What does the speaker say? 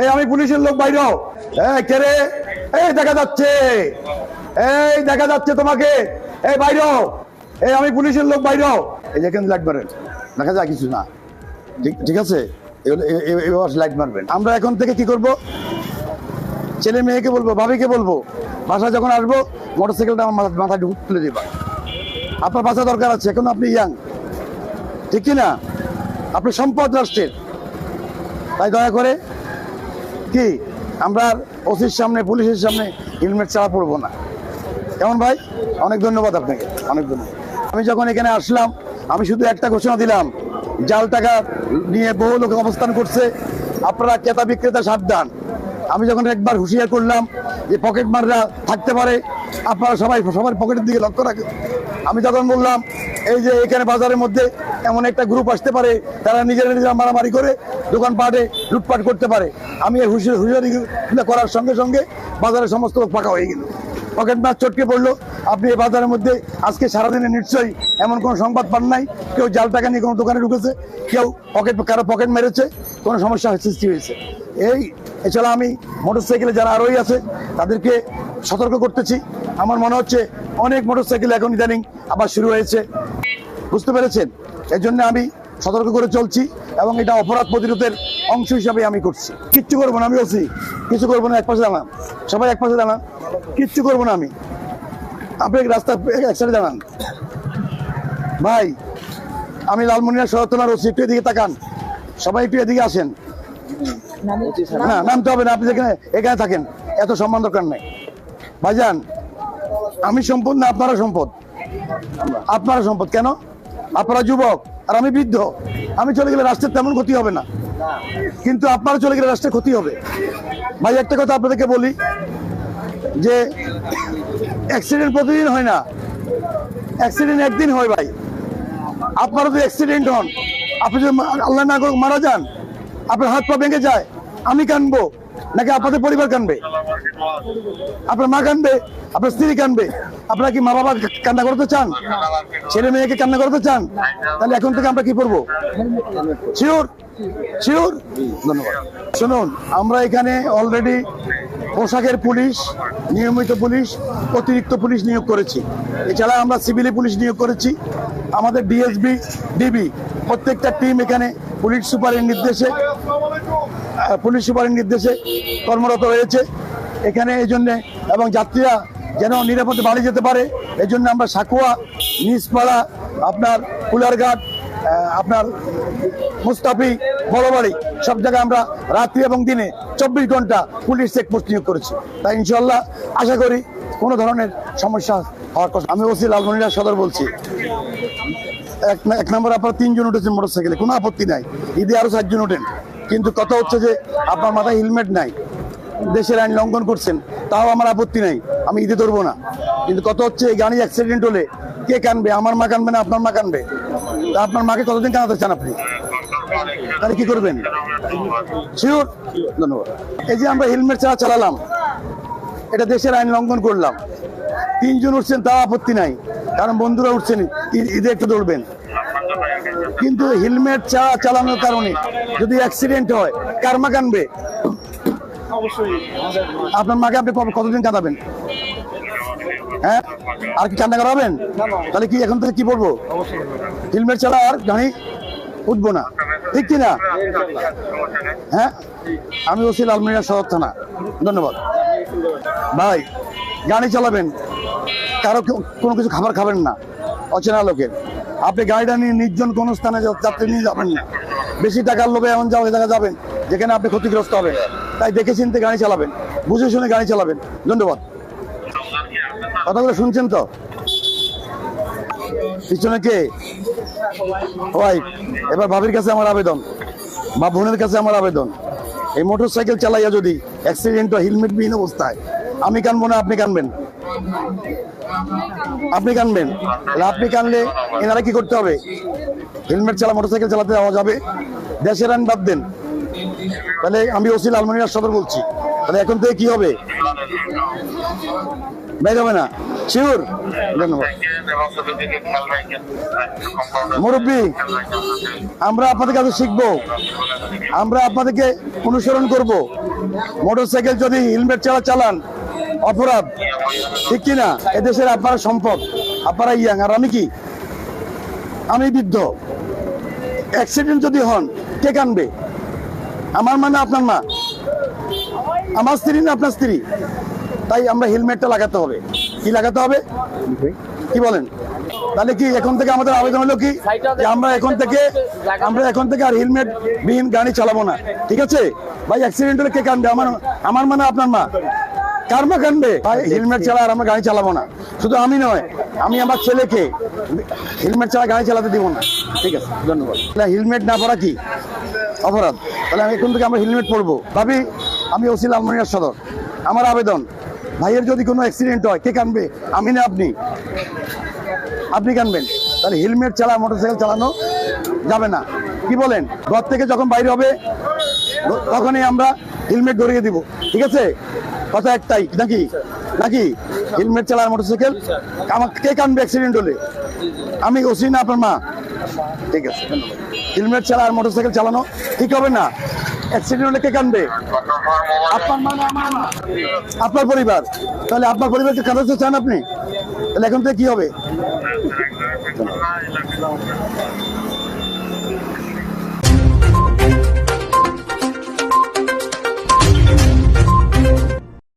এই, আমি পুলিশের লোক, বাইর এই, কে রে? এই, দেখা যাচ্ছে। এই, দেখা যাচ্ছে তোমাকে। এই, বাইর এই, আমি পুলিশের লোক, বাইর এই যে এখানে লাইট মারেন। দেখা যায় কিছু না। ঠিক ঠিক আছে? লাইট মারবেন। আমরা এখন থেকে কি করব? ছেলে মেয়েকে বলব, ভাবিকে বলব বাসা যখন আসব মোটরসাইকেলটা আমার মাথা, মাথায় তুলে দিবা। আপনার বাসা দরকার আছে, এখন আপনি ইয়াং ঠিক কি না? আপনি সম্পদ রাষ্ট্রের। তাই দয়া করে কি আমরা ওসির সামনে, পুলিশের সামনে হেলমেট ছাড়া পড়ব না। কেমন ভাই? অনেক ধন্যবাদ আপনাকে, অনেক ধন্যবাদ। আমি যখন এখানে আসলাম, আমি শুধু একটা ঘোষণা দিলাম, জাল টাকা নিয়ে বহু লোক অবস্থান করছে, আপনারা ক্রেতা বিক্রেতা সাবধান। আমি যখন একবার হুঁশিয়ার করলাম যে পকেট মাররা থাকতে পারে, আপনারা সবাই সবার পকেটের দিকে লক্ষ্য রাখেন। আমি যখন বললাম, এই যে এখানে বাজারের মধ্যে এমন একটা গ্রুপ আসতে পারে, তারা নিজেরা নিজেরা মারামারি করে দোকানপাটে লুটপাট করতে পারে। আমি এই হুঁশিয়ারি হুঁশিয়ারি করার সঙ্গে সঙ্গে বাজারে সমস্ত লোক ফাঁকা হয়ে গেল। পকেট মার চটকে পড়ল। আপনি এই বাজারের মধ্যে আজকে সারাদিনে নিশ্চয়ই এমন কোনো সংবাদ পান নাই। কেউ জাল টাকা নিয়ে কোনো দোকানে ঢুকেছে, কেউ পকেট কারও পকেট মেরেছে, কোনো সমস্যা সৃষ্টি হয়েছে। এই, এছাড়া আমি মোটরসাইকেলে যারা আরোই আছে, তাদেরকে সতর্ক করতেছি। আমার মনে হচ্ছে অনেক মোটরসাইকেল এখন ইদানিং আবার শুরু হয়েছে। বুঝতে পেরেছেন? এই জন্য আমি সতর্ক করে চলছি এবং এটা অপরাধ প্রতিরোধের অংশ হিসাবে আমি করছি। কিচ্ছু করব না, আমি বলছি কিছু করব না, এক পাশে দাঁড়ান। সবাই এক পাশে দাঁড়ান। কিচ্ছু করব না আমি। আপনি রাস্তা এক সাইডে দাঁড়ান। ভাই, আমি লালমনিয়া শরৎ থানার ওসি, একটু এদিকে তাকান। সবাই একটু এদিকে আসেন। না, নামতে হবে না, আপনি যেখানে এখানে থাকেন। এত সম্মান দরকার নাই। ভাইজান, আমি সম্পদ না আপনারা সম্পদ? আপনারা সম্পদ কেন? আপনারা যুবক, আর আমি বৃদ্ধ, আমি চলে গেলে রাষ্ট্রের তেমন ক্ষতি হবে না। কিন্তু আপনারা চলে গেলে রাষ্ট্রের ক্ষতি হবে। ভাই, একটা কথা আপনাদেরকে বলি, যে অ্যাক্সিডেন্ট প্রতিদিন হয় না। অ্যাক্সিডেন্ট একদিন হয় ভাই। আপনারা যদি অ্যাক্সিডেন্ট হন, আপনি যদি আল্লাহ না করুক মারা যান, আপনার হাত পা ভেঙে যায়, আমি কানবো, নাকি আপনাদের পরিবার কানবে? আপনার মা কানবে? আপনার স্ত্রী কানবে? আপনারা কি মা বাবা কান্না করতে চান? ছেলে মেয়েকে কান্না করতে চান? তাহলে এখন থেকে আমরা কি করব? শিওর? শিওর? ধন্যবাদ। শুনুন, আমরা এখানে অলরেডি পোশাকের পুলিশ, নিয়মিত পুলিশ, অতিরিক্ত পুলিশ নিয়োগ করেছি। এছাড়া আমরা সিভিলি পুলিশ নিয়োগ করেছি। আমাদের ডিএসবি ডিবি প্রত্যেকটা টিম এখানে পুলিশ সুপারের নির্দেশে পুলিশ সুপারের নির্দেশে কর্মরত রয়েছে। এখানে এই জন্যে এবং যাত্রীরা যেন নিরাপদে বাড়ি যেতে পারে। এই জন্য আমরা সাকুয়া নিজপাড়া আপনার কুলারঘাট আপনার মুস্তাফি বড়বাড়ি সব জায়গায় আমরা রাত্রি এবং দিনে চব্বিশ ঘণ্টা পুলিশ চেকপোস্ট নিয়োগ করেছি। তাই ইনশাল্লাহ আশা করি কোনো ধরনের সমস্যা হওয়ার কথা আমি ওসি লালমনিরা সদর বলছি। এক এক নম্বর আপনার তিনজন উঠেছেন মোটরসাইকেলে, কোনো আপত্তি নাই। ঈদে আরও চারজন ওঠেন। কিন্তু কথা হচ্ছে যে আপনার মাথায় হেলমেট নাই। দেশের আইন লঙ্ঘন করছেন, তাও আমার আপত্তি নাই, আমি ঈদে ধরবো না। কিন্তু কত হচ্ছে, এই গাড়ি অ্যাক্সিডেন্ট হলে কে কানবে? আমার মা কানবে না আপনার মা কানবে? আপনার মাকে কতদিন কানাতে চান আপনি? তাহলে কি করবেন? শিওর ধন্যবাদ। এই যে আমরা হেলমেট ছাড়া চালালাম, এটা দেশের আইন লঙ্ঘন করলাম। তিনজন উঠছেন তা আপত্তি নাই। কারণ বন্ধুরা উঠছেন, ঈদে একটু দৌড়বেন। কিন্তু হেলমেট ছাড়া চালানোর কারণে যদি অ্যাক্সিডেন্ট হয়, কার মা কানবে? আপনার মাকে আপনি কতদিন কাঁদাবেন? হ্যাঁ? আর কি কান্না করাবেন? তাহলে কি এখন থেকে কি বলব? হেলমেট ছাড়া আর গাড়ি উঠবো না। ঠিক কি না? হ্যাঁ? আমি ওসি লালমিয়া শহর থানা। ধন্যবাদ। ভাই, গাড়ি চালাবেন। কারও কোনো কিছু খাবার খাবেন না। অচেনা লোকের। আপনি গাড়িটা নিয়ে নির্জন কোনো স্থানে যাত্রী নিয়ে যাবেন না। বেশি টাকার লোভে এমন যাওয়া জায়গা যাবেন, যেখানে আপনি ক্ষতিগ্রস্ত হবেন। তাই দেখে চিনতে গাড়ি চালাবেন। বুঝে শুনে গাড়ি চালাবেন। ধন্যবাদ। কথাগুলো শুনছেন তো? পিছনে কে? ওয়াইফ। এবার ভাবির কাছে আমার আবেদন। বা বোনের কাছে আমার আবেদন। এই মোটর সাইকেল চালাইয়া যদি অ্যাক্সিডেন্ট হয় হেলমেট বিহীন অবস্থায়, আমি কানবো না আপনি কানবেন? আপনি কানবেন? আপনি কানলে এনারা কি করতে হবে? হেলমেট চালা মোটরসাইকেল চালাতে যাওয়া যাবে? দেশের আইন বাদ দেন। তাহলে আমি ওসি লালমনিরাজ সদর বলছি। তাহলে এখন থেকে কি হবে? হবে না? শিওর? ধন্যবাদ। মুরব্বী, আমরা আপনাদের কাছে শিখব। আমরা আপনাদেরকে অনুসরণ করব। মোটরসাইকেল যদি হেলমেট ছাড়া চালান, অপরাধ, ঠিক কি না? এদেশের আপনারা সম্পদ, আপনারা ইয়াং। আর আমি কি? আমি বৃদ্ধ। অ্যাক্সিডেন্ট যদি হন, কে কানবে? আমার মানে আপনার মা। আমার স্ত্রী না আপনার স্ত্রী? তাই আমরা হেলমেটটা লাগাতে হবে। কি লাগাতে হবে? কি বলেন? তাহলে কি এখন থেকে আমাদের আবেদন হলো কি? আমরা এখন থেকে আমরা এখন থেকে আর হেলমেট বিহীন গাড়ি চালাবো না। ঠিক আছে? ভাই অ্যাক্সিডেন্ট হলে কে কানবে? আমার আমার মানে আপনার মা। কার মা কানবে? ভাই, হেলমেট ছাড়া আর আমরা গাড়ি চালাবো না। শুধু আমি নয়, আমি আমার ছেলেকে হেলমেট ছাড়া গাড়ি চালাতে দিব না। ঠিক আছে, ধন্যবাদ। হেলমেট না পরা কি? অপরাধ। তাহলে আমি এখন থেকে আমরা হেলমেট পরবো। ভাবি, আমি ওসিল আলমানিয়ার সদর। আমার আবেদন, ভাইয়ের যদি কোনো অ্যাক্সিডেন্ট হয়, কে কানবে? আমি না আপনি। আপনি কানবেন। তাহলে হেলমেট ছাড়া মোটরসাইকেল চালানো যাবে না। কি বলেন? ঘর থেকে যখন বাইরে হবে, তখনই আমরা হেলমেট ধরিয়ে দিব। ঠিক আছে? কথা একটাই, নাকি? নাকি? হেলমেট চালা মোটরসাইকেল আমার কে কানবে অ্যাক্সিডেন্ট হলে? আমি ওসি না, আপনার মা। ঠিক আছে হেলমেট ছাড়া আর মোটরসাইকেল চালানো ঠিক হবে না। অ্যাক্সিডেন্ট হলে কে কানবে? আপনার মা না, আমার মা। আপনার পরিবার। তাহলে আপনার পরিবারকে কাঁদাতে চান আপনি, তাহলে এখন থেকে কি হবে?